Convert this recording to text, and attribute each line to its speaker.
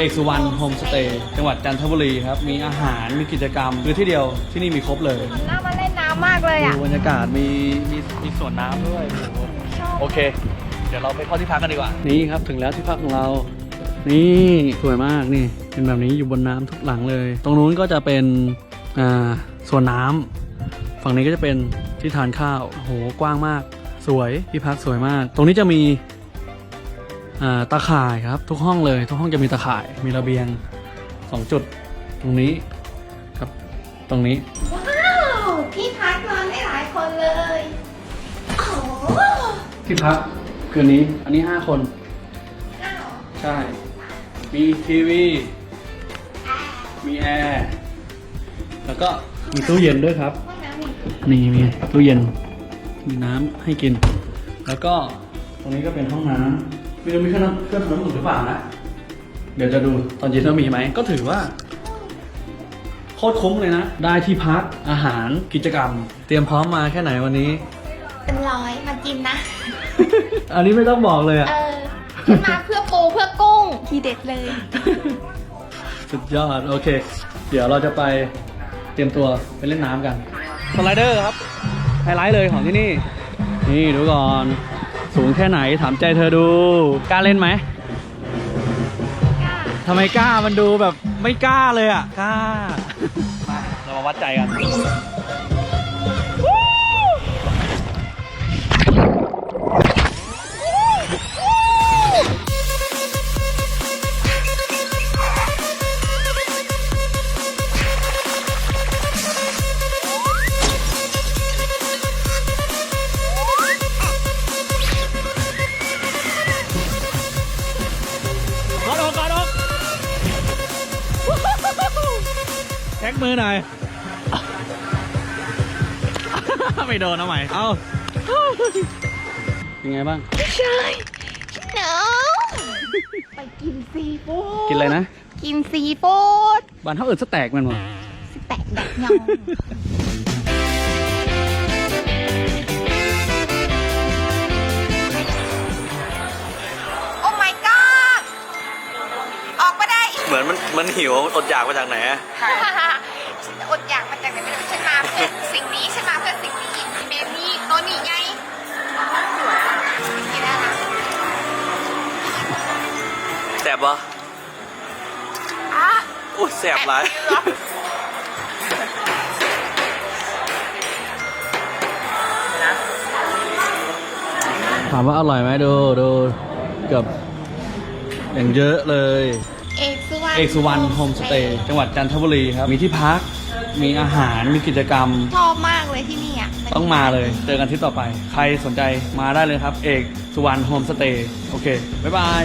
Speaker 1: เอกสุวรรณโฮมสเตย์จังหวัดจันทบุรีครับ มีอาหารมีกิจกรรมคือที่เดียวที่นี่มีครบเลย
Speaker 2: น่ามาเล่นน้ำมากเลยอะ
Speaker 1: ดูบรรยากาศมีมีมีสวนน้ำด้วยโอ้โหโอเค เดี๋ยวเราไปเข้าที่พักกันดีกว่า นี่ครับถึงแล้วที่พักของเรา นี่สวยมากนี่ เป็นแบบนี้อยู่บนน้ำทุกหลังเลย ตรงนู้นก็จะเป็นอ่าสวนน้ำฝั่งนี้ก็จะเป็นที่ทานข้าวโอ้โหกว้างมาก สวยที่พักสวยมาก ตรงนี้จะมี ตาข่ายครับ ทุกห้องเลย ทุกห้องจะมีตาข่าย มีระเบียงสองจุด ตรงนี้ครับ ตรงนี้
Speaker 2: ว้าวพี่พักนอนได้หลายคนเลยโอ้โห
Speaker 1: ที่พักคืนนี้อันนี้ห้าคน
Speaker 2: อ้าว
Speaker 1: ใช่ มีทีวี มีแอร์ แล้วก็มีตู้เย็นด้วยครับ
Speaker 2: ห้องน้ำมี
Speaker 1: นี่มีตู้เย็น มีน้ำให้กิน แล้วก็ตรงนี้ก็เป็นห้องน้ำ ไม่รู้มีเครื่องน้ำเครื่องทำน้ำอุ่นหรือเปล่านะ เดี๋ยวจะดูตอนเย็นว่ามีไหม ก็ถือว่า โคตรคุ้มเลยนะ ได้ที่พักอาหารกิจกรรม เตรียมพร้อมมาแค่ไหนวันนี้
Speaker 2: เป็นร้อยมากินนะ
Speaker 1: อันนี้ไม่ต้องบอกเลยอะ
Speaker 2: เออฉันมาเพื่อปูเพื่อกุ้งทีเด็ดเลย
Speaker 1: สุดยอด โอเค เดี๋ยวเราจะไปเตรียมตัวไปเล่นน้ำกันสไลเดอร์ครับไฮไลท์เลยของที่นี่ นี่ดูก่อน สูงแค่ไหนถามใจเธอดู กล้าเล่นไหมทำไมกล้ามันดูแบบไม่กล้าเลยอะ กล้า มา เรามาวัดใจกัน กมือหน่อย ไม่โดนเอาใหม่ เอาเป็นไงบ้าง
Speaker 2: ใช่หนาวไปกินซีฟู้ด
Speaker 1: กินอะไรนะ
Speaker 2: กินซีฟู้ด
Speaker 1: บ้านเขาเอิดสแต็กมันหมด
Speaker 2: สแต็กแดกยองโอ้ my god ออกมาได้
Speaker 1: เหมือนมันมันหิวอดอยากมาจากไหนอะ
Speaker 2: ฉัน
Speaker 1: บปะ
Speaker 2: อะ
Speaker 1: อุ้ยแสบหลายถามว่าอร่อยไหมดูดูเกือบอย่างเยอะเลย
Speaker 2: เอกสุวรรณ
Speaker 1: เอกสุวรรณโฮมสเตย์จังหวัดจันทบุรีครับ มีที่พัก มีอาหาร มีกิจกรรม
Speaker 2: ชอบมากเลยที่นี่อะ
Speaker 1: ต้องมาเลย เจอกันที่ต่อไป ใครสนใจมาได้เลยครับ เอกสุวรรณโฮมสเตย์ โอเค บ๊ายบาย